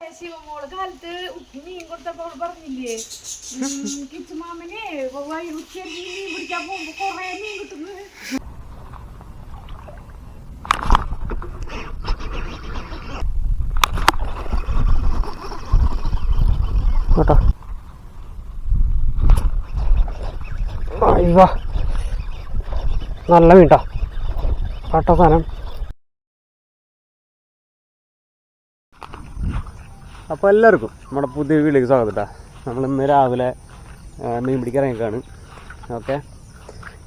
ശിവമോൾ കാലത്ത് ഉപ്പി മീൻ കൊടുത്തപ്പോൾ അവൾ പറഞ്ഞില്ലേ കിച്ചുമാമനെ ഉച്ചയ്ക്ക് മീൻ പിടിക്കാൻ പോകുമ്പോ കൊറേ മീൻ കിട്ടുന്നു. കേട്ടോ നല്ല മീൻട്ടോ. കേട്ടോ സാധനം. അപ്പോൾ എല്ലാവർക്കും നമ്മുടെ പുതിയ വീട്ടിലേക്ക് സ്വാഗതം കേട്ടോ നമ്മൾ ഇന്ന് രാവിലെ മീൻ പിടിക്കാൻ ഇറങ്ങിക്കാണ് ഓക്കെ.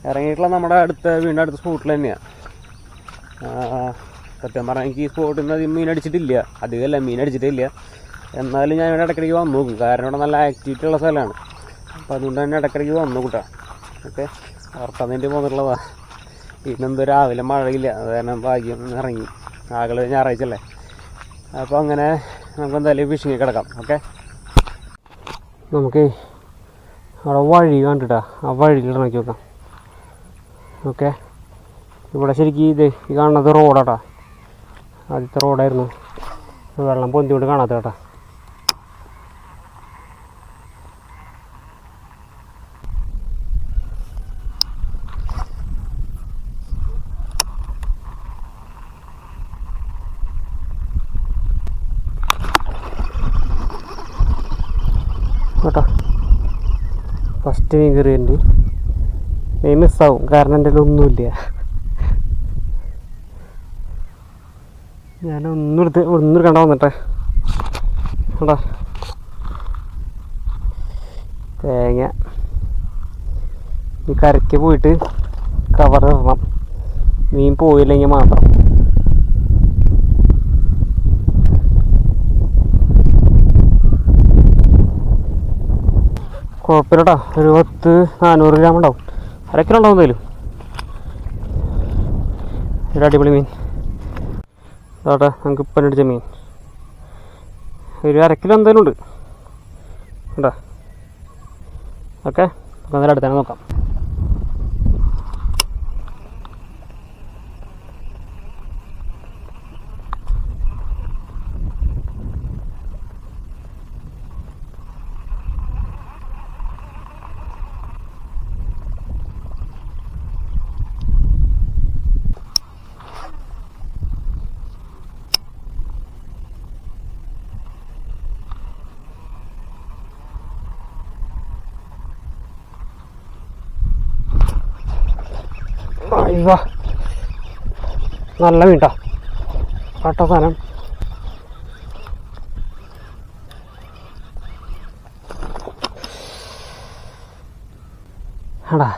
ഇറങ്ങിയിട്ടുള്ള നമ്മുടെ അടുത്ത വീടിന്റെ അടുത്ത സ്പോട്ടിൽ തന്നെയാണ് സത്യം പറഞ്ഞാൽ എനിക്ക് ഈ സ്പോട്ടിൽ നിന്ന് അധികം മീൻ അടിച്ചിട്ടില്ല. അധികമല്ല മീൻ അടിച്ചിട്ടില്ല. എന്നാലും ഞാൻ ഇവിടെ ഇടയ്ക്കിടയ്ക്ക് വന്നു നോക്കും. കാരണം ഇവിടെ നല്ല ആക്ടിവിറ്റി ഉള്ള സ്ഥലമാണ്. അപ്പോൾ അതുകൊണ്ട് തന്നെ ഇടയ്ക്കിടയ്ക്ക് വന്നു കൂട്ടാ ഓക്കെ. ഉറക്കാൻ വേണ്ടി പോന്നിട്ടുള്ളതാ. എന്തോ രാവിലെ മഴയില്ല. അത് കാരണം ഭാഗ്യം ഇറങ്ങി. ആകെ ഞായറാഴ്ച അല്ലേ? അപ്പോൾ അങ്ങനെ നമുക്ക് എന്തായാലും ഫിഷിങ്ങിൽ കിടക്കാം ഓക്കെ നമുക്ക് അവിടെ വഴി കണ്ടിട്ടാ ആ വഴി നോക്കി നോക്കാം ഓക്കെ ഇവിടെ ശരിക്കും ഇത് ഈ കാണുന്നത് റോഡാട്ടാ ആദ്യത്തെ റോഡായിരുന്നു വെള്ളം പൊന്തിയോണ്ട് കാണാത്ത കേട്ടാ കേട്ടോ. ഫസ്റ്റ് മീൻ കയറിയുണ്ട് മീൻ മിസ്സാവും കാരണം എന്റെ ഒന്നുമില്ല ഞാൻ ഒന്നും എടുത്ത് ഒന്നും എടുക്കണ്ട വന്നിട്ടെ. കേട്ടോ. തേങ്ങ. ഈ കരയ്ക്ക് പോയിട്ട് കവർ ഇടണം. മീൻ പോയില്ലെങ്കിൽ മാത്രം. കുഴപ്പമില്ലട്ടോ ഒരു പത്ത് നാനൂറ് ഗ്രാം ഉണ്ടാവും. അരക്കിലോ കിലോ ഉണ്ടാവും എന്തായാലും. ഒരു അടിപൊളി മീൻ. അതോട്ടെ നമുക്ക് ഇപ്പം അടിച്ച മീൻ. ഒരു അരക്കിലോ കിലോ എന്തായാലും ഉണ്ട്. കേട്ടോ ഓക്കെ നമുക്ക് എന്തായാലും അടുത്തന്നെ നോക്കാം. അയ്യോ. നല്ല മീൻട്ടോ കട്ട സാധനം. എടാ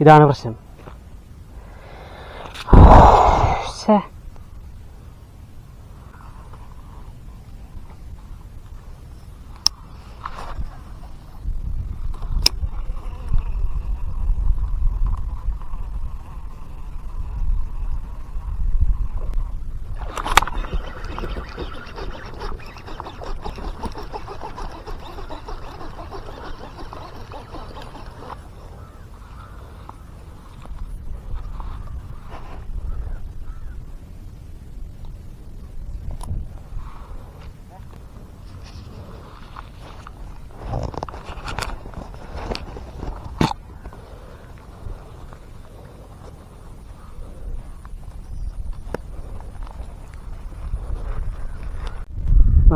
ഇതാണ് പ്രശ്നം. ശ്ശേ.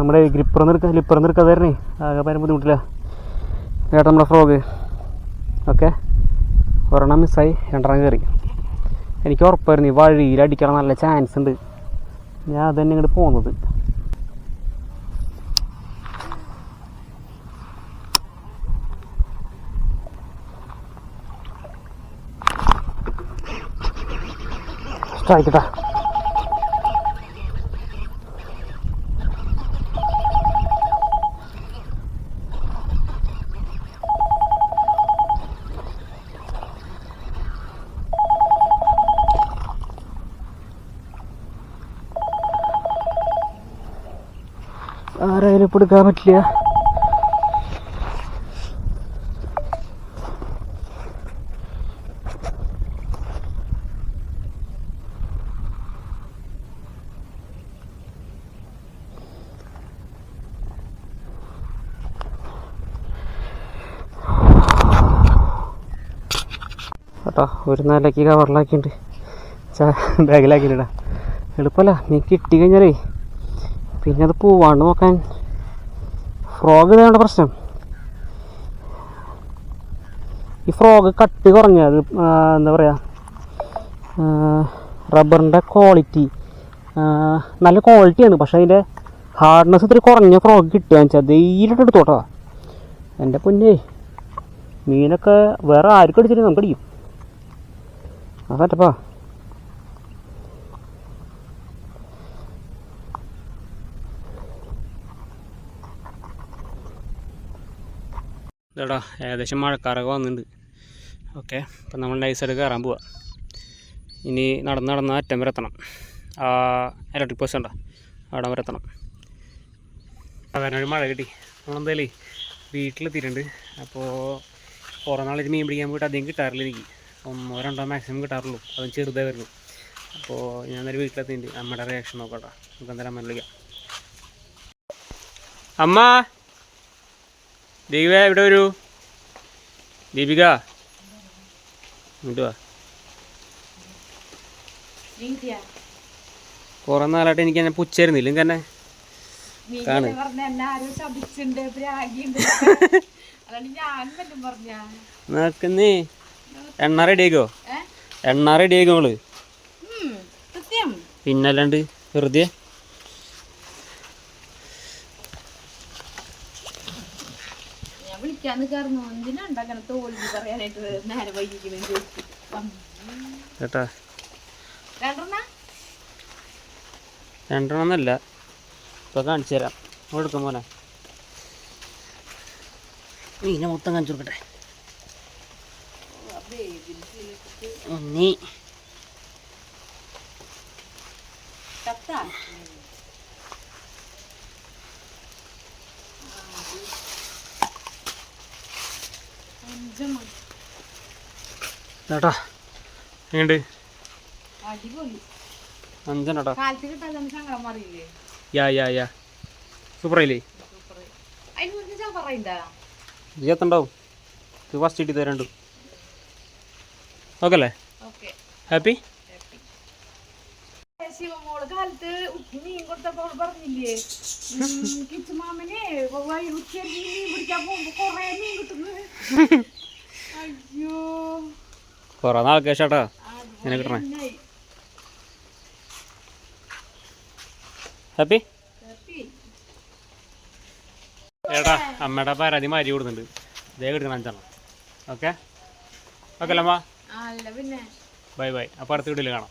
നമ്മുടെ ഗ്രിപ്പറന്ന് എടുക്കുക ലിപ്പറന്ന് എടുക്കുക തരണേ ആകെ പരം ബുദ്ധിമുട്ടില്ല. കേട്ടോ നമ്മുടെ ഫ്രോഗ് ഓക്കെ. ഒരെണ്ണം മിസ്സായി രണ്ടെണ്ണം കയറി എനിക്ക് ഉറപ്പായിരുന്നു ഈ വഴിയിൽ അടിക്കാൻ നല്ല ചാൻസ് ഉണ്ട്. ഞാൻ അതന്നെ ഇങ്ങോട്ട് പോകുന്നത് സ്ട്രൈക്കട്ടാ ഇപ്പം എടുക്കാൻ പറ്റില്ല. കേട്ടോ ഒരു നിലയ്ക്ക് കവറിലാക്കിയിട്ടുണ്ട്. ബാഗിലാക്കിയിട്ടാ എളുപ്പമല്ല നീ കിട്ടി കഴിഞ്ഞാലേ. പിന്നെ അത് പോവാണ്ട് നോക്കാൻ. ഫ്രോഗ് ഇതാണ് പ്രശ്നം. ഈ ഫ്രോഗ് കട്ടി കുറഞ്ഞത് എന്താ പറയുക റബ്ബറിന്റെ ക്വാളിറ്റി നല്ല ക്വാളിറ്റിയാണ് പക്ഷേ അതിന്റെ ഹാർഡ്നെസ് ഇത്ര കുറഞ്ഞ ഫ്രോഗ് കിട്ടുക വെച്ചാൽ ധൈര്യമായിട്ട് എടുത്തോട്ടോ എന്റെ പൊന്നേ മീനൊക്കെ വേറെ ആർക്കും അടിച്ചിട്ട് നമുക്ക് അടിക്കും. ആ ഇതാടാ ഏകദേശം മഴക്കാറൊക്കെ വന്നിട്ടുണ്ട് ഓക്കെ അപ്പം നമ്മൾ നൈസ് സൈഡ് കയറാൻ പോവാ. ഇനി നടന്ന് നടന്ന് അറ്റം വരെ എത്തണം. ആ ഇലക്ട്രിക് പോസ്റ്റ് ഉണ്ടോ അവിടെ വരെ എത്തണം. അവനൊരു മഴ കിട്ടി. നമ്മളെന്തായാലേ വീട്ടിലെത്തിയിട്ടുണ്ട്. അപ്പോൾ കുറേ നാളിൽ മീൻ പിടിക്കാൻ പോയിട്ട് അധികം കിട്ടാറില്ല എനിക്ക്. ഒന്നോ രണ്ടോ മാക്സിമം കിട്ടാറുള്ളൂ. അതും ചെറുതേ വരുന്നു അപ്പോൾ ഞാൻ നേരെ വീട്ടിലെത്തിയിട്ടുണ്ട്. അമ്മയുടെ റിയാക്ഷൻ നോക്കട്ടെ. നമുക്ക് എന്തായാലും അമ്മ വിളിക്കാം. അമ്മ! ദീപ ഇവിടെ വരൂ? ദീപിക ഇങ്ങോട്ട് വാ? കുറേ നാളായിട്ട് എനിക്ക് എന്നെ പുച്ചായിരുന്നില്ല തന്നെ. കാണ്. നോക്കുന്നേ എണ്ണ റെഡി ആക്കോ ഏ? എണ്ണ റെഡി ആക്കോ നമ്മൾ പിന്നല്ലാണ്ട് വെറുതെ. എന്തിനാണ്ട് തോൽവി പറയാനായിട്ട് നേരെ ചോദിച്ചു. കേട്ടാ രണ്ടെണ്ണ? ഇപ്പൊ കാണിച്ചു തരാം. കൊടുക്കും മോനെ. മീനെ മൊത്തം കാണിച്ചു കൊടുക്കട്ടെ. ഉണ്ണി. എങ്ങണ്ട് യാ യാ യാ. സൂപ്പറായില്ലേ? എത്തുണ്ടാവും. ഫസ്റ്റ് കിട്ടി തരണ്ടു ഓക്കെ. അല്ലേ ഹാപ്പി? ശിവമോൾ കാലത്ത് ഉപ്പി മീൻ കൊടുത്തപ്പോൾ അവൾ പറഞ്ഞില്ലേ കിച്ചുമാമനെ ഉച്ചയ്ക്ക് മീൻ പിടിക്കാൻ പോകുമ്പോ കൊറേ മീൻ കിട്ടുന്നു. അയ്യോ. കൊറേ ഇങ്ങനെ കിട്ടണേ. ഹാപ്പി. ഏട്ടാ അമ്മയുടെ പരാതി മാരി കൊടുക്കുന്നുണ്ട്. ഇതേ കിട്ടണം അഞ്ചെണ്ണം. ഓക്കെ? ഓക്കെ അല്ലേ അമ്മ ബൈ ബൈ. അപ്പൊ അടുത്ത വീട്ടിൽ കാണാം.